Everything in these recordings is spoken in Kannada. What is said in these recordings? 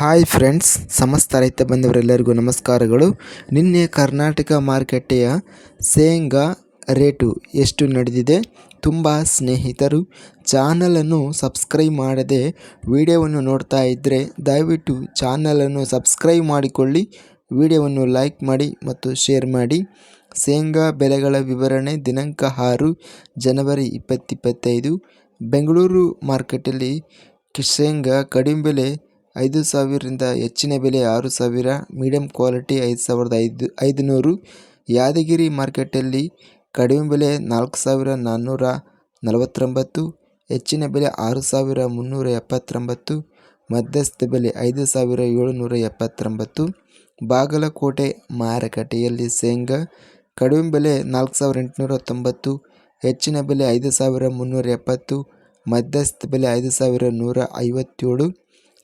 ಹಾಯ್ ಫ್ರೆಂಡ್ಸ್ ಸಮಸ್ತ ರೈತ ಬಂಧುವರೆಲ್ಲರಿಗೂ ನಮಸ್ಕಾರಗಳು. ನಿನ್ನೆ ಕರ್ನಾಟಕ ಮಾರುಕಟ್ಟೆಯ ಶೇಂಗಾ ರೇಟು ಎಷ್ಟು ನಡೆದಿದೆ? ತುಂಬ ಸ್ನೇಹಿತರು ಚಾನಲನ್ನು ಸಬ್ಸ್ಕ್ರೈಬ್ ಮಾಡದೆ ವಿಡಿಯೋವನ್ನು ನೋಡ್ತಾ ಇದ್ದರೆ ದಯವಿಟ್ಟು ಚಾನಲನ್ನು ಸಬ್ಸ್ಕ್ರೈಬ್ ಮಾಡಿಕೊಳ್ಳಿ, ವಿಡಿಯೋವನ್ನು ಲೈಕ್ ಮಾಡಿ ಮತ್ತು ಶೇರ್ ಮಾಡಿ. ಶೇಂಗಾ ಬೆಲೆಗಳ ವಿವರಣೆ ದಿನಾಂಕ ಆರು ಜನವರಿ ಇಪ್ಪತ್ತಿಪ್ಪತ್ತೈದು ಬೆಂಗಳೂರು ಮಾರ್ಕೆಟಲ್ಲಿ ಶೇಂಗಾ ಕಡಿಮೆ ಬೆಲೆ ಐದು ಸಾವಿರದಿಂದ ಹೆಚ್ಚಿನ ಬೆಲೆ ಆರು ಸಾವಿರ ಮೀಡಿಯಮ್ ಕ್ವಾಲಿಟಿ ಐದು ಸಾವಿರದ ಐದು, ಐದುನೂರು. ಯಾದಗಿರಿ ಮಾರ್ಕೆಟಲ್ಲಿ ಕಡಿಮೆ ಬೆಲೆ ನಾಲ್ಕು ಸಾವಿರ ನಾನ್ನೂರ ನಲವತ್ತೊಂಬತ್ತು, ಹೆಚ್ಚಿನ ಬೆಲೆ ಆರು ಸಾವಿರ ಮುನ್ನೂರ ಎಪ್ಪತ್ತೊಂಬತ್ತು, ಮಧ್ಯಸ್ಥ ಬೆಲೆ ಐದು ಸಾವಿರ ಏಳುನೂರ ಎಪ್ಪತ್ತೊಂಬತ್ತು. ಬಾಗಲಕೋಟೆ ಮಾರುಕಟ್ಟೆಯಲ್ಲಿ ಶೇಂಗಾ ಕಡಿಮೆ ಬೆಲೆ ನಾಲ್ಕು ಸಾವಿರ ಎಂಟುನೂರ ತೊಂಬತ್ತು, ಹೆಚ್ಚಿನ ಬೆಲೆ ಐದು ಸಾವಿರ ಮುನ್ನೂರ ಎಪ್ಪತ್ತು, ಮಧ್ಯಸ್ಥ ಬೆಲೆ ಐದು ಸಾವಿರ ನೂರ ಐವತ್ತೇಳು.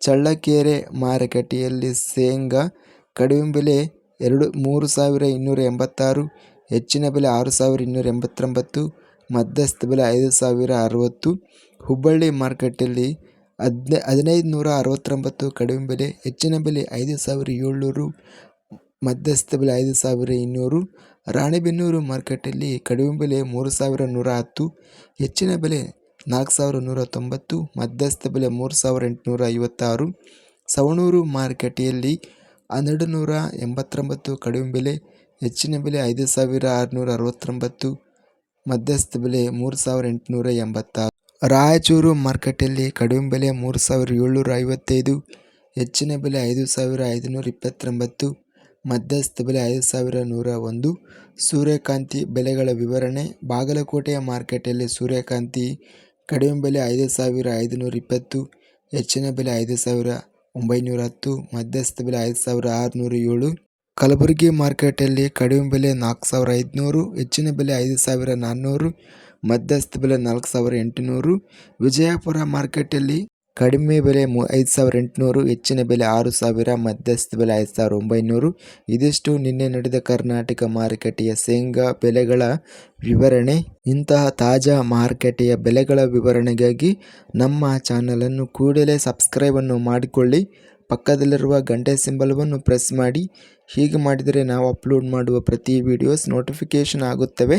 ಚಳ್ಳಕೆರೆ ಮಾರುಕಟ್ಟೆಯಲ್ಲಿ ಶೇಂಗಾ ಕಡಿಮೆ ಬೆಲೆ ಎರಡು, ಮೂರು ಸಾವಿರ ಇನ್ನೂರ ಎಂಬತ್ತಾರು, ಹೆಚ್ಚಿನ ಬೆಲೆ ಆರು ಸಾವಿರ ಇನ್ನೂರ ಎಂಬತ್ತೊಂಬತ್ತು, ಮಧ್ಯಸ್ಥ ಬೆಲೆ ಐದು ಸಾವಿರ ಅರವತ್ತು, ಹುಬ್ಬಳ್ಳಿ ಮಾರುಕಟ್ಟೆಯಲ್ಲಿ ಹದಿನೈ ಹದಿನೈದು ನೂರ ಅರವತ್ತೊಂಬತ್ತು ಕಡಿಮೆ ಬೆಲೆ, ಹೆಚ್ಚಿನ ಬೆಲೆ ಐದು ಸಾವಿರ ಏಳ್ನೂರು, ಮಧ್ಯಸ್ಥ ಬೆಲೆ ಐದು ಸಾವಿರ ಇನ್ನೂರು, ರಾಣೆಬೆನ್ನೂರು ಮಾರುಕಟ್ಟೆಯಲ್ಲಿ ಕಡಿಮೆ ಬೆಲೆ ಮೂರು ಸಾವಿರ ನೂರ ಹತ್ತು, ಹೆಚ್ಚಿನ ಬೆಲೆ ನಾಲ್ಕು ಸಾವಿರ ನೂರ ತೊಂಬತ್ತು ಮಧ್ಯಸ್ಥ ಬೆಲೆ ಮೂರು ಸಾವಿರ ಎಂಟುನೂರ ಐವತ್ತಾರು ಸವಣೂರು ಮಾರುಕಟ್ಟೆಯಲ್ಲಿ ಹನ್ನೆರಡು ನೂರ ಎಂಬತ್ತೊಂಬತ್ತು ಕಡಿಮೆ ಬೆಲೆ, ಹೆಚ್ಚಿನ ಬೆಲೆ ಐದು ಸಾವಿರ ಆರುನೂರ ಅರವತ್ತೊಂಬತ್ತು ಮಧ್ಯಸ್ಥ ಬೆಲೆ ಮೂರು ಸಾವಿರ ಎಂಟುನೂರ ಎಂಬತ್ತಾರು ರಾಯಚೂರು ಮಾರ್ಕೆಟಲ್ಲಿ ಕಡಿಮೆ ಬೆಲೆ ಮೂರು ಸಾವಿರ ಏಳ್ನೂರ ಐವತ್ತೈದು ಹೆಚ್ಚಿನ ಬೆಲೆ ಐದು ಸಾವಿರ ಐದುನೂರ ಇಪ್ಪತ್ತೊಂಬತ್ತು ಮಧ್ಯಸ್ಥ ಬೆಲೆ ಐದು ಸಾವಿರ ನೂರ ಒಂದು ಸೂರ್ಯಕಾಂತಿ ಬೆಲೆಗಳ ವಿವರಣೆ, ಬಾಗಲಕೋಟೆಯ ಮಾರ್ಕೆಟಲ್ಲಿ ಸೂರ್ಯಕಾಂತಿ ಕಡಿಮೆ ಬೆಲೆ ಐದು ಸಾವಿರ ಐದುನೂರ ಇಪ್ಪತ್ತು, ಹೆಚ್ಚಿನ ಬೆಲೆ ಐದು ಸಾವಿರ ಒಂಬೈನೂರ ಹತ್ತು, ಮಧ್ಯಸ್ಥ ಬೆಲೆ ಐದು ಸಾವಿರ ಆರುನೂರ ಏಳು. ಕಲಬುರಗಿ ಮಾರ್ಕೆಟಲ್ಲಿ ಕಡಿಮೆ ಬೆಲೆ ನಾಲ್ಕು ಸಾವಿರ ಐದುನೂರು, ಹೆಚ್ಚಿನ ಬೆಲೆ ಐದು ಸಾವಿರ ನಾನ್ನೂರು, ಮಧ್ಯಸ್ಥ ಬೆಲೆ ನಾಲ್ಕು ಸಾವಿರ ಎಂಟುನೂರು. ವಿಜಯಪುರ ಮಾರ್ಕೆಟಲ್ಲಿ ಕಡಿಮೆ ಬೆಲೆ ಮು ಐದು ಸಾವಿರ ಎಂಟುನೂರು, ಹೆಚ್ಚಿನ ಬೆಲೆ ಆರು ಸಾವಿರ, ಮಧ್ಯಸ್ಥ ಬೆಲೆ ಐದು ಸಾವಿರ ಒಂಬೈನೂರು. ಇದಿಷ್ಟು ನಿನ್ನೆ ನಡೆದ ಕರ್ನಾಟಕ ಮಾರುಕಟ್ಟೆಯ ಶೇಂಗಾ ಬೆಲೆಗಳ ವಿವರಣೆ. ಇಂತಹ ತಾಜಾ ಮಾರುಕಟ್ಟೆಯ ಬೆಲೆಗಳ ವಿವರಣೆಗಾಗಿ ನಮ್ಮ ಚಾನಲನ್ನು ಕೂಡಲೇ ಸಬ್ಸ್ಕ್ರೈಬನ್ನು ಮಾಡಿಕೊಳ್ಳಿ. ಪಕ್ಕದಲ್ಲಿರುವ ಗಂಟೆ ಸಿಂಬಲವನ್ನು ಪ್ರೆಸ್ ಮಾಡಿ. ಹೀಗೆ ಮಾಡಿದರೆ ನಾವು ಅಪ್ಲೋಡ್ ಮಾಡುವ ಪ್ರತಿ ವಿಡಿಯೋಸ್ ನೋಟಿಫಿಕೇಷನ್ ಆಗುತ್ತವೆ.